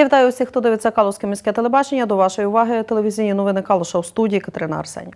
Я вітаю усіх, хто дивиться Калузьке міське телебачення. До вашої уваги телевізійні новини Калуша в студії Катерина Арсенів.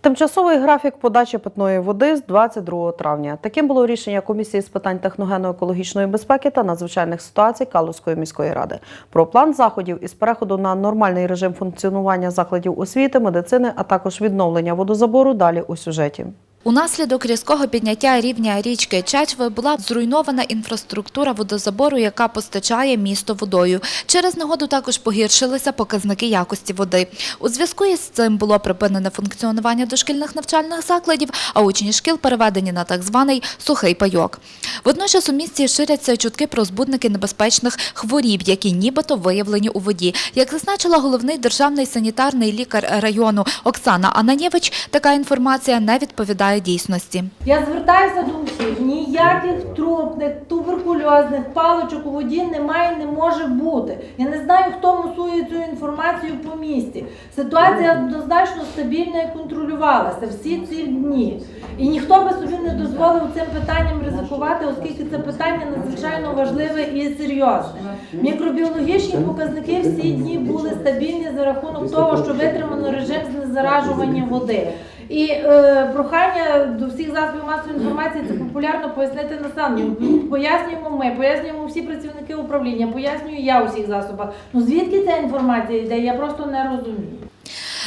Тимчасовий графік подачі питної води з 22 травня. Таким було рішення комісії з питань техногенно-екологічної безпеки та надзвичайних ситуацій Калузької міської ради. Про план заходів із переходу на нормальний режим функціонування закладів освіти, медицини, а також відновлення водозабору далі у сюжеті. Унаслідок різкого підняття рівня річки Чечви була зруйнована інфраструктура водозабору, яка постачає місто водою. Через негоду також погіршилися показники якості води. У зв'язку із цим було припинене функціонування дошкільних навчальних закладів, а учні шкіл переведені на так званий сухий пайок. Водночас у місті ширяться чутки про збудники небезпечних хворіб, які нібито виявлені у воді. Як зазначила головний державний санітарний лікар району Оксана Ананєвич, така інформація не відповідає дійсності. Я звертаюся до всіх. Ніяких трупних, туберкульозних паличок у воді немає, не може бути. Я не знаю, хто мусує цю інформацію по місті. Ситуація однозначно стабільна і контролювалася всі ці дні. І ніхто би собі не дозволив цим питанням ризикувати, оскільки це питання надзвичайно важливе і серйозне. Мікробіологічні показники всі дні були стабільні за рахунок того, що витримано режим знезаражування води. І е, прохання до всіх засобів масової інформації це популярно пояснити населенню. Пояснюємо ми, пояснюємо всі працівники управління, пояснюю я у всіх засобах. Ну звідки ця інформація йде? Я просто не розумію.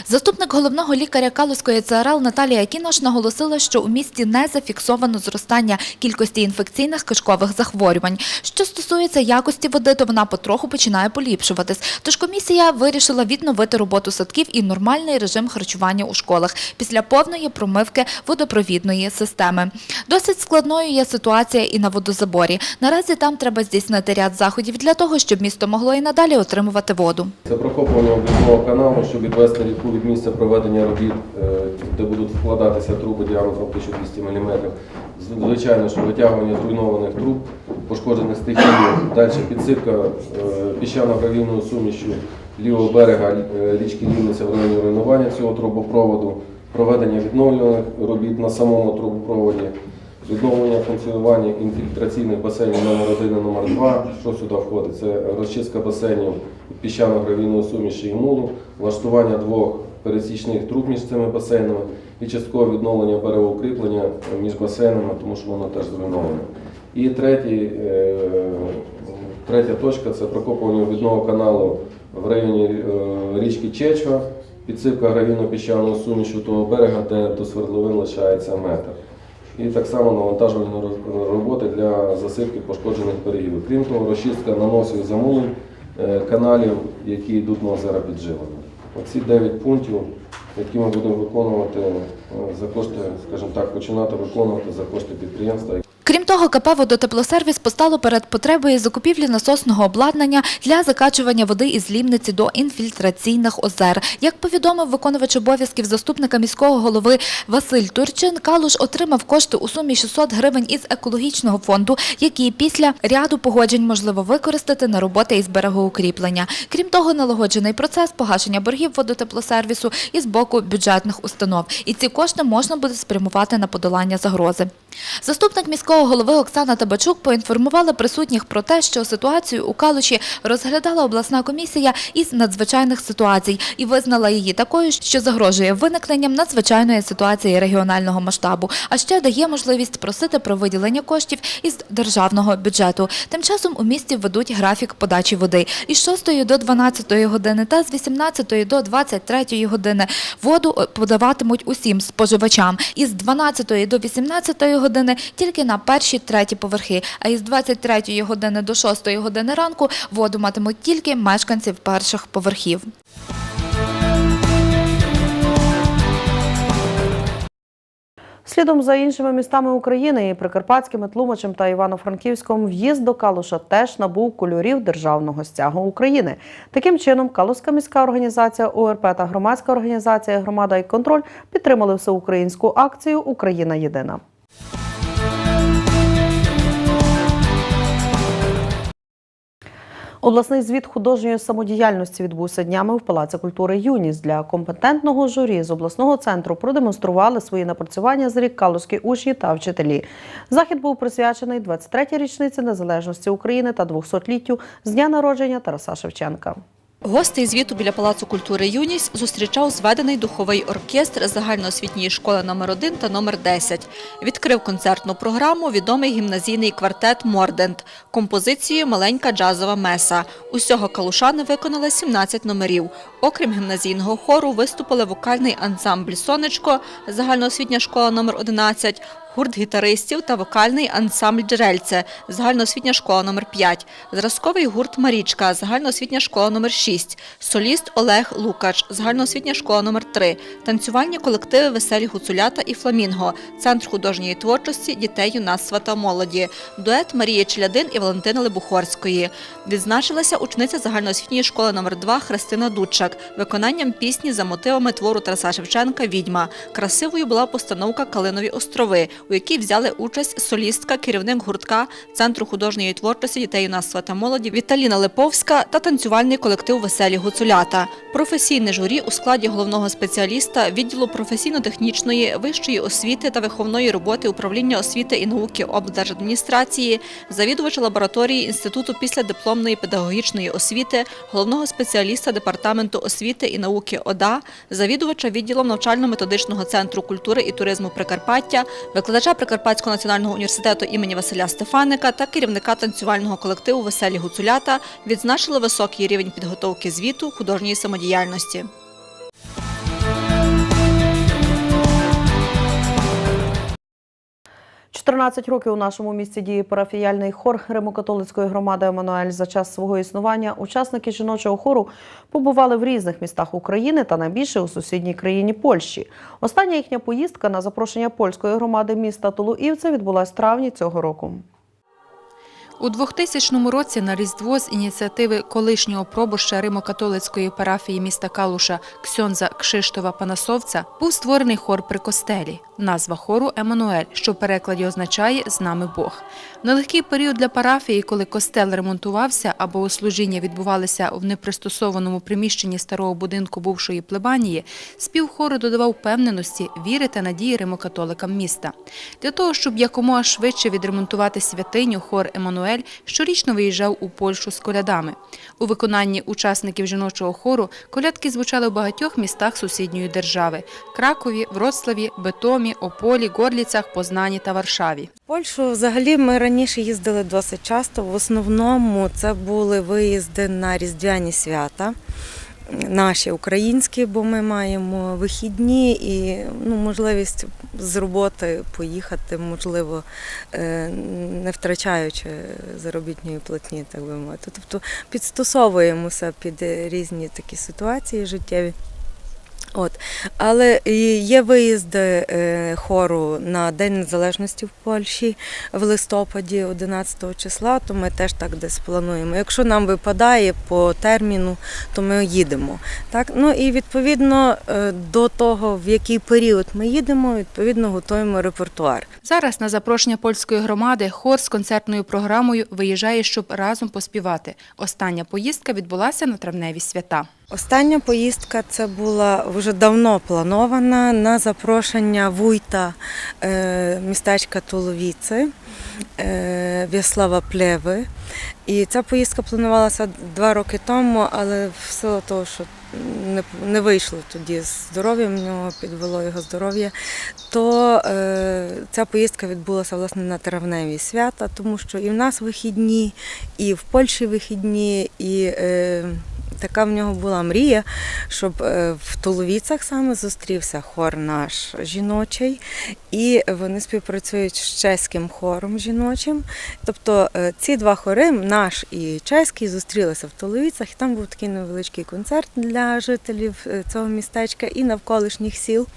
Заступник головного лікаря Калузької ЦРЛ Наталія Кінош наголосила, що у місті не зафіксовано зростання кількості інфекційних кишкових захворювань. Що стосується якості води, то вона потроху починає поліпшуватись. Тож комісія вирішила відновити роботу садків і нормальний режим харчування у школах після повної промивки водопровідної системи. Досить складною є ситуація і на водозаборі. Наразі там треба здійснити ряд заходів для того, щоб місто могло і надалі отримувати воду. Це прокопування об'єктного каналу, щоб відвести ріку від місця проведення робіт, е, де будуть вкладатися труби діаметром 1200 мм. Звичайно, що витягування зруйнованих труб, пошкоджених стихією, далі підсипка е, піщано-гравійною сумішю лівого берега е, річки Лівниця в районі руйнування цього трубопроводу, проведення відновлюваних робіт на самому трубопроводі, відновлення функціонування інфільтраційних басейнів номер 1 і номер 2 Що сюди входить? Це розчистка басейнів піщано-гравійної суміші і мулу, влаштування двох пересічних труб між цими басейнами і часткове відновлення берегоукріплення між басейнами, тому що воно теж зруйноване. І третій, е, третя точка це прокопування обідного каналу в районі е, річки Чечва, підсипка гравійно-піщаного сумішу того берега, де до свердловин лишається метр. І так само навантажувальні роботи для засипки пошкоджених берегів. Крім того, розчистка наносів замулень е, каналів, які йдуть на озера підживлення. Оці 9 пунктів, які ми будемо виконувати е, за кошти, скажімо так, починати виконувати за кошти підприємства. Того, КП «Водотеплосервіс» постало перед потребою закупівлі насосного обладнання для закачування води із Лімниці до інфільтраційних озер. Як повідомив виконувач обов'язків заступника міського голови Василь Турчин, Калуш отримав кошти у сумі 600 гривень із екологічного фонду, які після ряду погоджень можливо використати на роботи із берегоукріплення. Крім того, налагоджений процес погашення боргів водотеплосервісу із боку бюджетних установ. І ці кошти можна буде спрямувати на подолання загрози. Заступник міського Оксана Табачук поінформувала присутніх про те, що ситуацію у Калуші розглядала обласна комісія із надзвичайних ситуацій і визнала її такою, що загрожує виникненням надзвичайної ситуації регіонального масштабу, а ще дає можливість просити про виділення коштів із державного бюджету. Тим часом у місті ведуть графік подачі води із 6 до 12 години та з 18 до 23 години воду подаватимуть усім споживачам. Із 12 до 18 години тільки на перші треті поверхи, а із 23 години до 6 години ранку воду матимуть тільки мешканці перших поверхів. Слідом за іншими містами України і Прикарпатським, Тлумачем та Івано-Франківськом в'їзд до Калуша теж набув кольорів державного стягу України. Таким чином, Калузька міська організація ОРП та громадська організація Громада і контроль підтримали всеукраїнську акцію Україна єдина. Обласний звіт художньої самодіяльності відбувся днями в Палаці культури Юніс Для компетентного журі з обласного центру продемонстрували свої напрацювання з рік калузькі учні та вчителі. Захід був присвячений 23-й річниці незалежності України та 200-літтю з дня народження Тараса Шевченка. Гостей звіту біля Палацу культури Юність зустрічав зведений духовий оркестр загальноосвітньої школи номер 1 та номер 10. Відкрив концертну програму відомий гімназійний квартет Мордент композицією Маленька джазова меса. Усього калушани виконали 17 номерів. Окрім гімназійного хору, виступили вокальний ансамбль Сонечко, загальноосвітня школа номер 11, гурт гітаристів та вокальний ансамбль Джерельце, загальноосвітня школа номер 5, зразковий гурт Марічка, загальноосвітня школа номер 6, соліст Олег Лукач, загальноосвітня школа номер 3, танцювальні колективи Веселі Гуцулята і Фламінго, Центр художньої творчості дітей, юнацтва та молоді, дует Марії Челядин і Валентини Лебухорської. Відзначилася учниця загальноосвітньої школи номер 2 Христина Дудчак. Виконанням пісні за мотивами твору Тараса Шевченка Відьма. Красивою була постановка Калинові острови, у якій взяли участь солістка, керівник гуртка Центру художньої творчості дітей, юнацтва та молоді Віталіна Липовська та танцювальний колектив Веселі Гуцулята. Професійне журі у складі головного спеціаліста відділу професійно-технічної вищої освіти та виховної роботи управління освіти і науки облдержадміністрації, завідувача лабораторії інституту післядипломної педагогічної освіти, головного спеціаліста департаменту освіти і науки ОДА, завідувача відділом навчально-методичного центру культури і туризму Прикарпаття, викладача Прикарпатського національного університету імені Василя Стефаника та керівника танцювального колективу Веселі Гуцулята відзначили високий рівень підготовки звіту художньої самодіяльності. – 14 років у нашому місті діє парафіяльний хор Римокатолицької громади Еммануель. За час свого існування учасники жіночого хору побували в різних містах України та найбільше у сусідній країні Польщі. Остання їхня поїздка на запрошення польської громади міста Тулуївце відбулася в травні цього року. У 2000 році на Різдво з ініціативи колишнього пробуща Римо-католицької парафії міста Калуша Ксьонза Кшиштова Панасовця був створений хор при костелі. Назва хору Еммануель, що в перекладі означає з нами Бог. Нелегкий період для парафії, коли костел ремонтувався або служіння відбувалися в непристосованому приміщенні старого будинку бувшої плебанії, спів хору додавав впевненості, віри та надії римокатоликам міста. Для того, щоб якомога швидше відремонтувати святиню, хор Еммануель щорічно виїжджав у Польщу з колядами. У виконанні учасників жіночого хору колядки звучали в багатьох містах сусідньої держави – Кракові, Вроцлаві, Бетомі, Ополі, Горліцях, Познані та Варшаві. В Польщу взагалі ми раніше їздили досить часто. В основному це були виїзди на різдвяні свята. Наші українські, бо ми маємо вихідні і ну, можливість з роботи поїхати, можливо, е, не втрачаючи заробітної платні, так би мовити. Тобто підстосовуємося під різні такі ситуації життєві. От. Але є виїзди е, хору на День Незалежності в Польщі в листопаді 11 числа, то ми теж так десь плануємо. Якщо нам випадає по терміну, то ми їдемо. Так? Ну і відповідно е, до того, в який період ми їдемо, відповідно готуємо репертуар. Зараз на запрошення польської громади хор з концертною програмою виїжджає, щоб разом поспівати. Остання поїздка відбулася на травневі свята. Остання поїздка це була вже давно планована на запрошення вуйта е, містечка Туловіци е, В'яслава Плеви. І ця поїздка планувалася два роки тому, але в силу того, що не, не вийшло тоді з здоров'ям, в нього підвело його здоров'я, то е, ця поїздка відбулася власне на травневі свята, тому що і в нас вихідні, і в Польщі вихідні, і е, така в нього була мрія, щоб е, в Толовіцах саме зустрівся хор наш жіночий, і вони співпрацюють з чеським хором жіночим. Тобто е, ці два хори, наш і чеський, зустрілися в Туловіцях, і там був такий невеличкий концерт для жителів е, цього містечка і навколишніх сіл.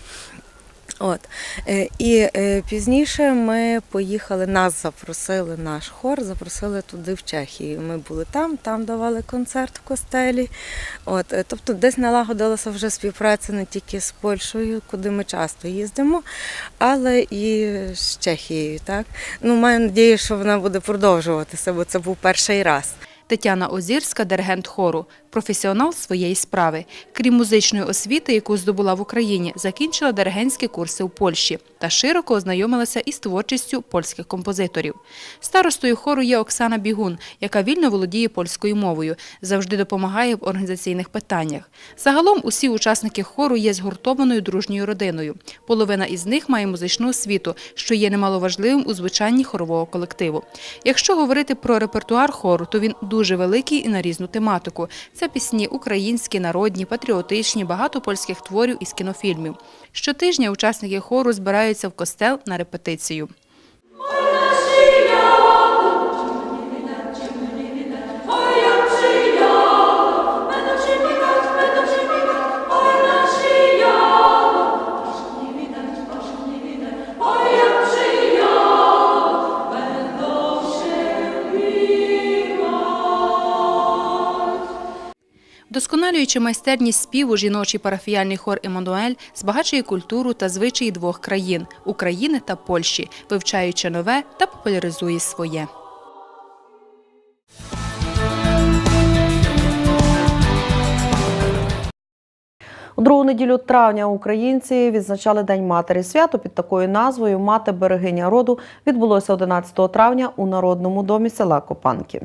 От. Е, І е, пізніше ми поїхали, нас запросили, наш хор, запросили туди в Чехію. Ми були там, там давали концерт в костелі. От. е, Тобто десь налагодилася вже співпраця не тільки з Польщею, куди ми часто їздимо, але і з Чехією. Так? Ну, маю надію, що вона буде продовжуватися, бо це був перший раз. Тетяна Озірська, диригент хору, професіонал своєї справи. Крім музичної освіти, яку здобула в Україні, закінчила диригентські курси у Польщі та широко ознайомилася із творчістю польських композиторів. Старостою хору є Оксана Бігун, яка вільно володіє польською мовою, завжди допомагає в організаційних питаннях. Загалом усі учасники хору є згуртованою дружньою родиною. Половина із них має музичну освіту, що є немаловажливим у звучанні хорового колективу. Якщо говорити про репертуар хору, то він дуже великий і на різну тематику. Це пісні українські, народні, патріотичні, багато польських творів із кінофільмів. Щотижня учасники хору збираються в костел на репетицію. Досконалюючи майстерність співу, жіночий парафіяльний хор Еммануель збагачує культуру та звичаї двох країн України та Польщі, вивчаючи нове та популяризує своє. У другу неділю травня українці відзначали День матері. Свято під такою назвою Мати берегиня роду відбулося 11 травня у Народному домі села Копанки.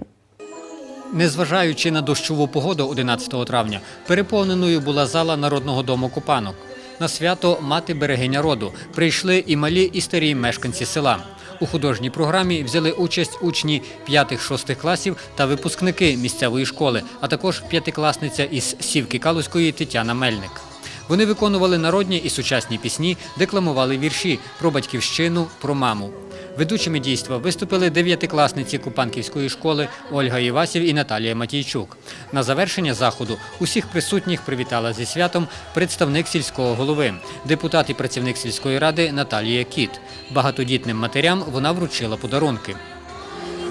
Незважаючи на дощову погоду 11 травня, переповненою була зала Народного дому Купанок. На свято мати берегиня роду прийшли і малі, і старі мешканці села. У художній програмі взяли участь учні 5-6 класів та випускники місцевої школи, а також п'ятикласниця із Сівки Калузької Тетяна Мельник. Вони виконували народні і сучасні пісні, декламували вірші про батьківщину, про маму. Ведучими дійства виступили дев'ятикласниці Купанківської школи Ольга Івасів і Наталія Матійчук. На завершення заходу усіх присутніх привітала зі святом представник сільського голови, депутат і працівник сільської ради Наталія Кіт. Багатодітним матерям вона вручила подарунки.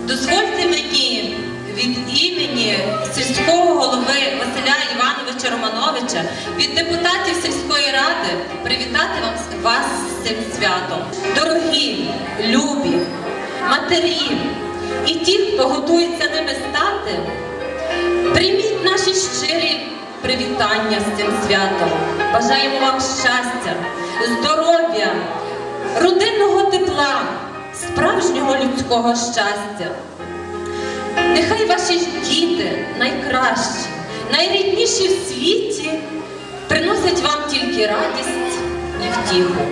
Дозвольте мені від імені сільського голови Василя Івановича Романовича, від депутатів сільської ради привітати вам вас з цим святом. Дорогі, любі, матері і ті, хто готується ними стати, прийміть наші щирі привітання з цим святом. Бажаємо вам щастя, здоров'я, родинного тепла, справжнього людського щастя. Нехай ваші діти найкращі, найрідніші в світі приносять вам тільки радість і втіху.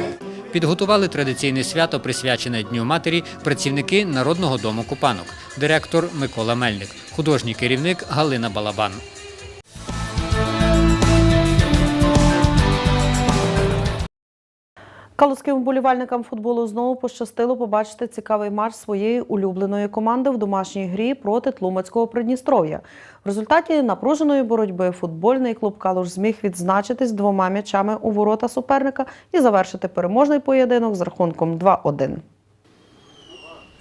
Підготували традиційне свято, присвячене Дню матері, працівники Народного дому Купанок, директор Микола Мельник, художній керівник Галина Балабан. Калузьким вболівальникам футболу знову пощастило побачити цікавий матч своєї улюбленої команди в домашній грі проти Тлумацького Придністров'я. В результаті напруженої боротьби футбольний клуб Калуш зміг відзначитись двома м'ячами у ворота суперника і завершити переможний поєдинок з рахунком 2-1.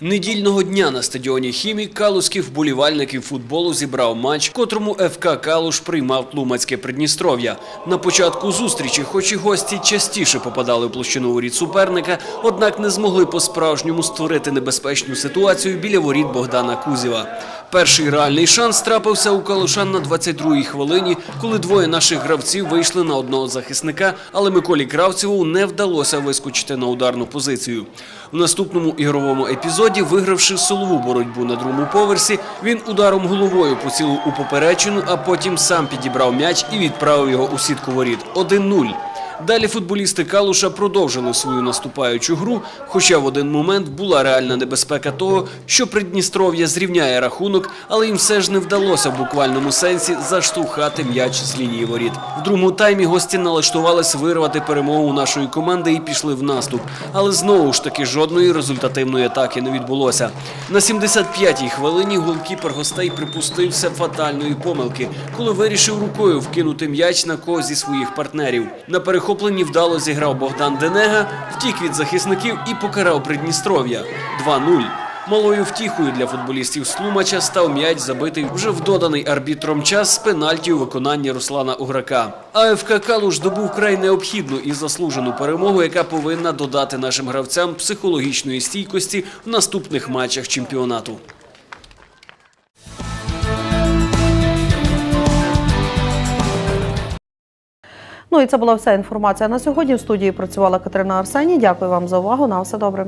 Недільного дня на стадіоні Хімік калузьких вболівальників футболу зібрав матч, котрому ФК Калуш приймав Тлумацьке Придністров'я. На початку зустрічі, хоч і гості частіше попадали в площину воріт суперника, однак не змогли по-справжньому створити небезпечну ситуацію біля воріт Богдана Кузєва. Перший реальний шанс трапився у Калушан на 22-й хвилині, коли двоє наших гравців вийшли на одного захисника, але Миколі Кравцеву не вдалося вискочити на ударну позицію. В наступному ігровому епізоді, вигравши силову боротьбу на другому поверсі, він ударом головою поцілив у поперечину, а потім сам підібрав м'яч і відправив його у сітку воріт 1-0. Далі футболісти Калуша продовжили свою наступаючу гру, хоча в один момент була реальна небезпека того, що Придністров'я зрівняє рахунок, але їм все ж не вдалося в буквальному сенсі заштовхати м'яч з лінії воріт. В другому таймі гості налаштувались вирвати перемогу нашої команди і пішли в наступ. Але знову ж таки жодної результативної атаки не відбулося. На 75-й хвилині голкіпер гостей припустився фатальної помилки, коли вирішив рукою вкинути м'яч на когось зі своїх партнерів. На перехопленні вдало зіграв Богдан Денега, втік від захисників і покарав Придністров'я 2-0. Малою втіхою для футболістів Слумача став м'яч забитий вже в доданий арбітром час з пенальті у виконанні Руслана Уграка. АФК Калуш добув край необхідну і заслужену перемогу, яка повинна додати нашим гравцям психологічної стійкості в наступних матчах чемпіонату. Ну і це була вся інформація на сьогодні. В студії працювала Катерина Арсені. Дякую вам за увагу. На все добре.